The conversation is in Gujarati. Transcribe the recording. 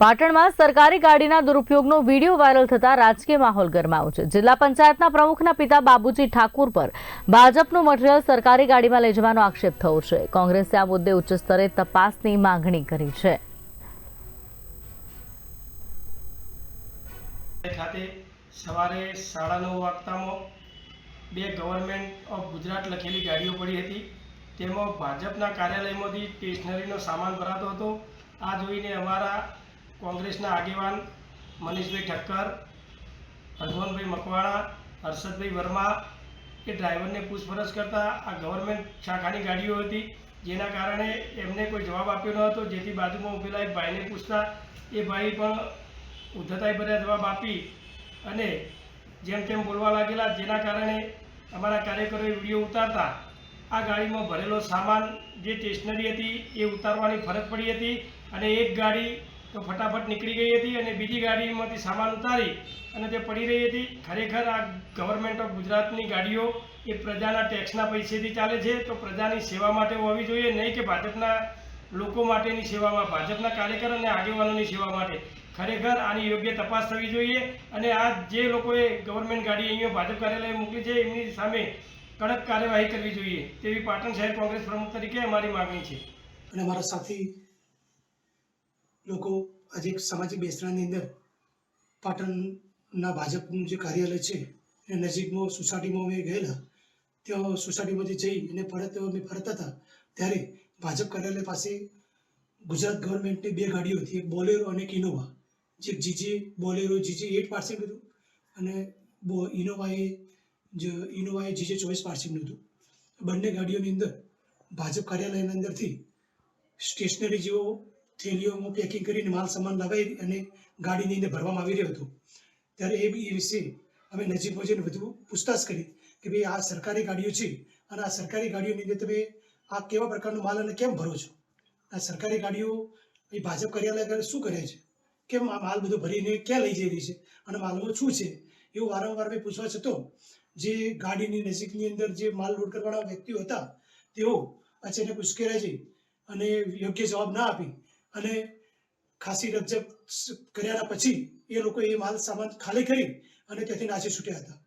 પાટણમાં સરકારી ગાડીના દુરુપયોગનો વીડિયો વાયરલ થતા રાજકીય માહોલ ગરમાયો છે. જિલ્લા પંચાયતના પ્રમુખના પિતા બાબુજી ઠાકુર પર ભાજપનું મટીરીયલ સરકારી ગાડીમાં લઈ જવાનો આક્ષેપ થયો છે. કોંગ્રેસે આ મુદ્દે ઉચ્ચ સ્તરે તપાસની માંગણી કરી છે. ખાતે સવારે સાડા નવ વાગતામાં બે ગવર્મેન્ટ ઓફ ગુજરાત લખેલી ગાડીઓ પડી હતી. તેમાં ભાજપના કાર્યાલયમાંથી સ્ટેશનરીનો સામાન ભરાતો હતો. આ જોઈને અમારા કોંગ્રેસના આગેવાન મનીષભાઈ ઠક્કર હરભવનભાઈ મકવાણા, હર્ષદભાઈ વર્મા એ ડ્રાઈવરને પૂછપરછ કરતા આ ગવર્મેન્ટ શાખાની ગાડીઓ હતી, જેના કારણે એમને કોઈ જવાબ આપ્યો ન હતો. જેથી બાજુમાં ઉભેલા એક ભાઈને પૂછતા એ ભાઈ પણ ઉદ્ધતાઈ ભર્યા જવાબ આપી અને જેમ તેમ બોલવા લાગેલા. જેના કારણે અમારા કાર્યકરોએ વીડિયો ઉતારતા આ ગાડીમાં ભરેલો સામાન, જે સ્ટેશનરી હતી, એ ઉતારવાની ફરજ પડી હતી અને એક ગાડી તો ફટાફટ નીકળી ગઈ હતી અને બીજી ગાડીમાંથી સામાન ઉતારી અને તે પડી રહી હતી. ખરેખર આ ગવર્મેન્ટ ઓફ ગુજરાતની ગાડીઓ એ પ્રજાના ટેક્સના પૈસેથી ચાલે છે. તો પ્રજાની સેવા માટે હોવી જોઈએ, નહીં કે ભાજપના લોકો માટેની સેવામાં, ભાજપના કાર્યકર અને આગેવાનોની સેવા માટે. ખરેખર આની યોગ્ય તપાસ થવી જોઈએ અને આ જે લોકોએ ગવર્મેન્ટ ગાડી અહીંયા ભાજપ કાર્યાલય મોકલી છે, એમની સામે કડક કાર્યવાહી કરવી જોઈએ. તેવી પાટણ શહેર કોંગ્રેસ પ્રમુખ તરીકે અમારી માગણી છે. અને અમારા સાથી લોકો આજે સામાજિક બેસણાની અંદર પાટણના ભાજપનું જે કાર્યાલય છે, એ નજીકમાં સોસાયટીમાં અમે ગયેલા. ત્યાં સોસાયટીમાંથી જઈ અને ફરત અમે ફરતા હતા. ત્યારે ભાજપ કાર્યાલય પાસે ગુજરાત ગવર્મેન્ટની બે ગાડીઓ હતી, એક બોલેરો અને એક ઇનોવા. જે GJ Bolero, GJ eight passing હતું અને બો ઇનોવાએ જે, ઇનોવાએ જીજે ચોવીસ પાર્સિંગનું હતું. બંને ગાડીઓની અંદર ભાજપ કાર્યાલયની અંદરથી સ્ટેશનરી જેવો થેલીઓમાં પેકિંગ કરીને માલ સામાન લગાવી અને ગાડીની અંદર ભરવામાં આવી રહ્યો હતો. ત્યારે એ બી એ વિશે અમે નજીક જઈને વધુ પૂછતાછ કરી કે ભાઈ, આ સરકારી ગાડીઓ છે અને આ સરકારી ગાડીઓની અંદર તમે આ કેવા પ્રકારનો માલ અને કેમ ભરો છો? આ સરકારી ગાડીઓ એ ભાજપ કાર્યાલય શું કરે છે? કેમ આ માલ બધો ભરીને ક્યાં લઈ જઈ રહી છે? અને માલમાં શું છે? એવું વારંવાર મેં પૂછવા છતાં જે ગાડીની નજીકની અંદર જે માલ લોડ કરવાના વ્યક્તિઓ હતા, તેઓ અચાનક ઉશ્કેરાઈ છે અને યોગ્ય જવાબ ના આપી. અને ખાસી રકજક કર્યાના પછી એ લોકો એ માલ સામાન ખાલી કરી અને ત્યાંથી નાસી છૂટ્યા હતા.